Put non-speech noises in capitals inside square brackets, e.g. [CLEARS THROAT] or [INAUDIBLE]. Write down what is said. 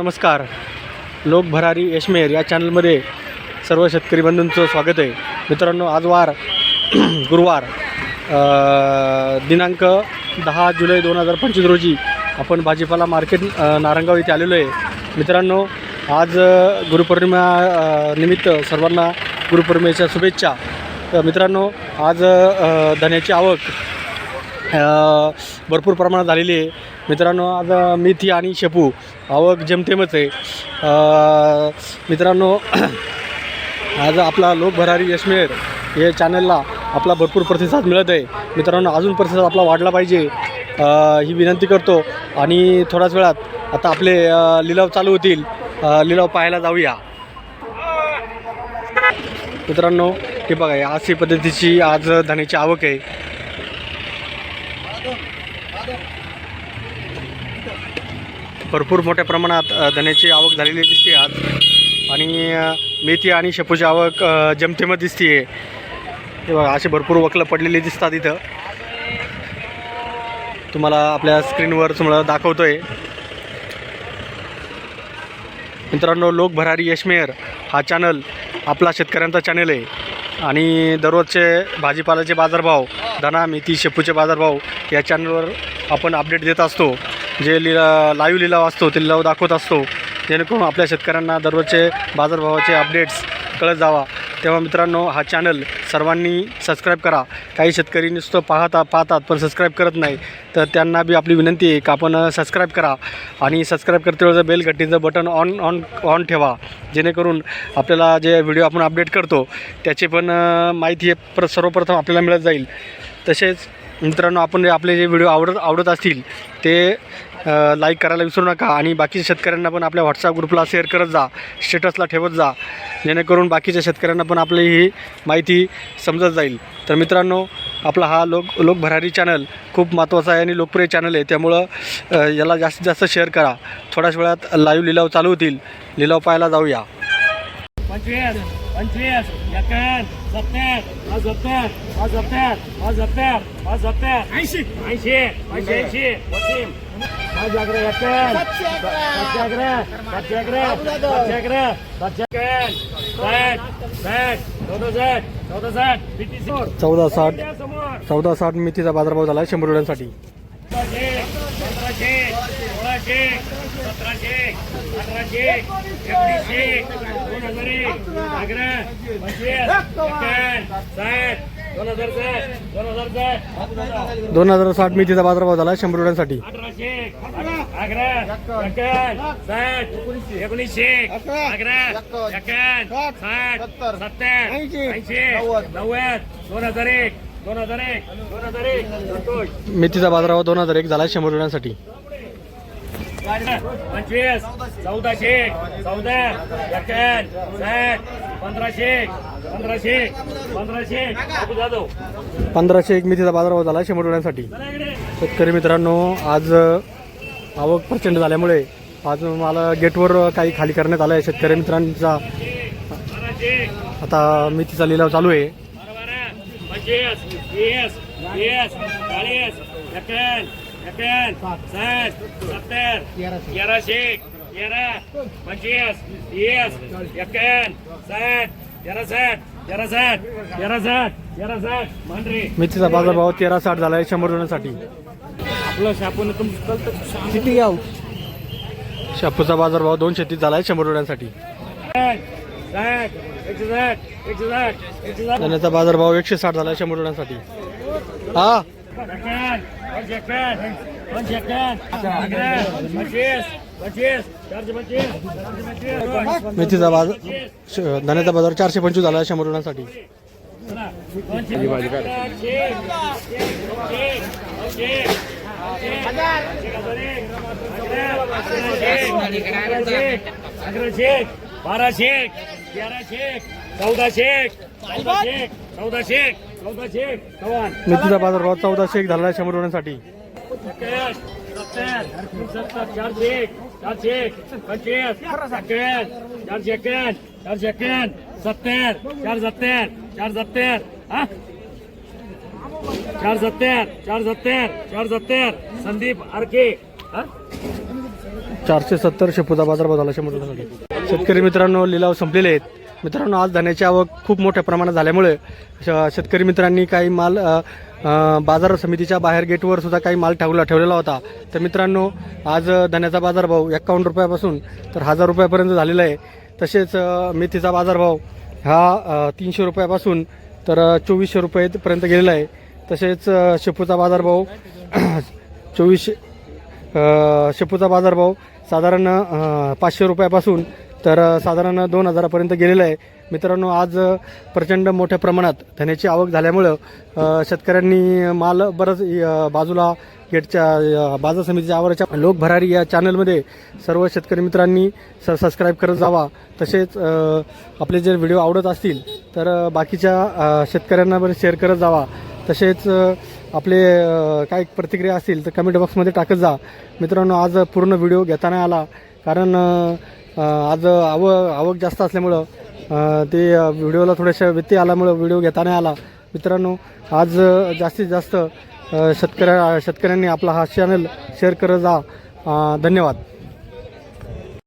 नमस्कार. लोक भरारी यशमेर या चॅनलमध्ये सर्व शेतकरी बंधूंचं स्वागत आहे. मित्रांनो आज वार [CLEARS THROAT] गुरुवार दिनांक दहा जुलै दोन हजार पंचवीस रोजी आपण भाजीपाला मार्केट नारंगाव इथे आलेलो आहे. मित्रांनो आज गुरुपौर्णिमा निमित्त सर्वांना गुरुपौर्णिमेच्या शुभेच्छा. मित्रांनो आज धन्याची आवक भरपूर प्रमाणात झालेली आहे. मित्रांनो आज मेथी आणि शेपू आवक जेमतेमच आहे. मित्रांनो [CLEARS THROAT] आज आपला लोक भरारी यशमेर हे चॅनलला आपला भरपूर प्रतिसाद मिळत आहे. मित्रांनो अजून प्रतिसाद आपला वाढला पाहिजे ही विनंती करतो. आणि थोड्याच वेळात आता आपले लिलाव चालू होतील. लिलाव पाहायला जाऊया. मित्रांनो हे बघा अशी पद्धतीची आज धान्याची आवक आहे. भरपूर मोठ्या प्रमाणात अ, धन्याची आवक झालेली दिसते आज. आणि मेथी आणि शेपूची आवक जमतेमत दिसते हे बघा असे भरपूर वकलं पडलेली दिसतात इथं. तुम्हाला आपल्या स्क्रीनवर तुम्हाला दाखवतो आहे मित्रांनो लोक भरारी यशमेर हा चॅनल आपला शेतकऱ्यांचा चॅनल आहे. आणि दररोजचे भाजीपाल्याचे बाजारभाव धना मेथी शेपूचे बाजारभाव या चॅनलवर आपण अपडेट देत असतो. जे लिला लाईव्ह लिलाव असतो ते लिलाव दाखवत असतो. जेणेकरून आपल्या शेतकऱ्यांना दररोजचे बाजारभावाचे अपडेट्स कळत जावा. तेव्हा मित्रांनो हा चॅनल सर्वांनी सबस्क्राईब करा. काही शेतकरी नुसतं पाहता पाहतात पण सबस्क्राईब करत नाही तर त्यांना बी आपली विनंती आहे की आपण सबस्क्राईब करा. आणि सबस्क्राईब करते वेळेचं बेल घंटीचं बटन ऑन ऑन ऑन ठेवा. जेणेकरून आपल्याला जे व्हिडिओ आपण अपडेट करतो त्याची पण माहिती हे प्र सर्वप्रथम आपल्याला मिळत जाईल. तसेच मित्रांनो आपण जे आपले जे व्हिडिओ आवडत आवडत असतील ते लाईक करायला विसरू नका आणि बाकीच्या शेतकऱ्यांना पण आपल्या व्हॉट्सअप ग्रुपला शेअर करत जा स्टेटसला ठेवत जा. जेणेकरून बाकीच्या शेतकऱ्यांना पण आपली ही माहिती समजत जाईल. तर मित्रांनो आपला हा लोक लोकभरारी चॅनल खूप महत्त्वाचा आहे आणि लोकप्रिय चॅनल आहे. त्यामुळं याला जास्तीत जास्त शेअर करा. थोड्याच वेळात लाईव्ह लिलाव चालू होतील. लिलाव पाहायला जाऊया. पंचवीस पंचवीस एकावन्न सत्तर पाच सत्तर पाच सत्तर पाच सत्तर पाच सत्तर ऐंशी ऐंशी पंच्याऐंशी वसीम पाच अकरा एकावन्न सातशे अकरा सातशे अकरा सातशे अकरा सातशे एकावन्न साठ साठ चौदा साठ. चौदा साठ फिफ्टी सिक्स चौदा साठ समोर चौदा साठ मेथीचा बाजारभाव झाला आहे शंभर रुपयांसाठी. पंधराशे पंधराशे सोळाशे सतराशे. अठराशे एकोणीसशे दोन हजार एक अकरा पंचवीस एकावन्न साठ दोन हजार साठ दोन हजार साठ. दोन हजार साठ मेथीचा बाजारभाव झाला शंभर रुपयांसाठी. अठराशे अकरा एकावन्न साठ एकोणीसशे अकरा एकावन्न साठ सत्तर ऐंशी नव्वद. दोन हजार एक दोन हजार एक दोन हजार एक. बाजारभाव दोन हजार एक झाला शंभर रुपयांसाठी. पंचवीस चौदाशे चौदा एकावन्न साठ पंधराशे पंधराशे पंधराशे. जाधव. पंधराशे एक मेथीचा बाजारभाव झाला रुपयांसाठी. शेतकरी मित्रांनो आज आवक प्रचंड झाल्यामुळे आज मला गेटवर काही खाली करण्यात आलं आहे शेतकरी मित्रांचा आता मेथीचा लिलाव चालू आहे. पंचवीस तेराशे तेरा पंचवीस एकावन्न साठ तेरा साठ तेरा साठ तेरा साठ तेरा साठ बाजारभाव तेरा साठ झाला आहे शंभर रुपयांसाठी आपलं शापून किती घ्याव? शापूचा बाजारभाव दोनशे तीस झाला आहे शंभर रुपयांसाठी साठ एकशे साठ. एकशे साठ. एकशे साठ. धन्याचा बाजारभाव एकशे साठ झाला आहे शंभर रुपयांसाठी हा. मेथीचा बाजार धान्याचा बाजार चारशे पंचवीस झाला शंभर रुपयांसाठी बाराशे तेराशे चौदाशे चौदाशे चौदाशे चौदाशे चव्हाण मेथीचा बाजारभाव चौदाशे एक झाला आहे शंभर रुपयांसाठी. सत्तर सत्तर चारशे चारशे पंचवीस एक्यावन्न चारशे चारशे सत्तर चार सत्तर चार सत्तर हा? चार सत्तर चार सत्तर चार सत्तर संदीप आरके हा? चारशे सत्तर शेपूचा बाजारभाव झाला शंभर दुधासाठी शेतकरी मित्रांनो लिलाव संपलेले आहेत. मित्रांनो आज धान्याची आवक खूप मोठ्या प्रमाणात झाल्यामुळे श- शेतकरी मित्रांनी काही माल बाजार समितीच्या बाहेर गेटवर सुद्धा काही माल ठेवला ठेवलेला होता. तर मित्रांनो आज धान्याचा बाजारभाव एक्कावन्न रुपयापासून तर हजार रुपयापर्यंत झालेला आहे. तसेच मेथीचा बाजारभाव हा तीनशे रुपयापासून तर चोवीसशे रुपयेपर्यंत गेलेला आहे. तसेच शेपूचा बाजारभाव [CLEARS THROAT] चोवीसशे शेपूचा बाजारभाव साधारण पाचशे रुपयापासून तर साधारण दोन हजारापर्यंत गेलेलं आहे. मित्रांनो आज प्रचंड मोठ्या प्रमाणात धन्याची आवक झाल्यामुळं शेतकऱ्यांनी माल बरंच बाजूला गेटच्या बाजार समितीच्या आवाराच्या लोक भरारी या चॅनलमध्ये सर्व शेतकरी मित्रांनी स सबस्क्राईब करत जावा. तसेच आपले जर व्हिडिओ आवडत असतील तर बाकीच्या शेतकऱ्यांना पण शेअर करत जावा. तसेच आपले काय प्रतिक्रिया असतील तर कमेंट बॉक्समध्ये टाकत जा. मित्रांनो आज पूर्ण व्हिडिओ घेता नाही आला. कारण आज आव आवक जास्त असल्यामुळं ते व्हिडिओला थोड्याशा व्यत्यय आल्यामुळं व्हिडिओ घेता नाही आला. मित्रांनो आज जास्तीत जास्त शेतकऱ्या शेतकऱ्यांनी आपला हा चॅनल शेअर करत जा. धन्यवाद.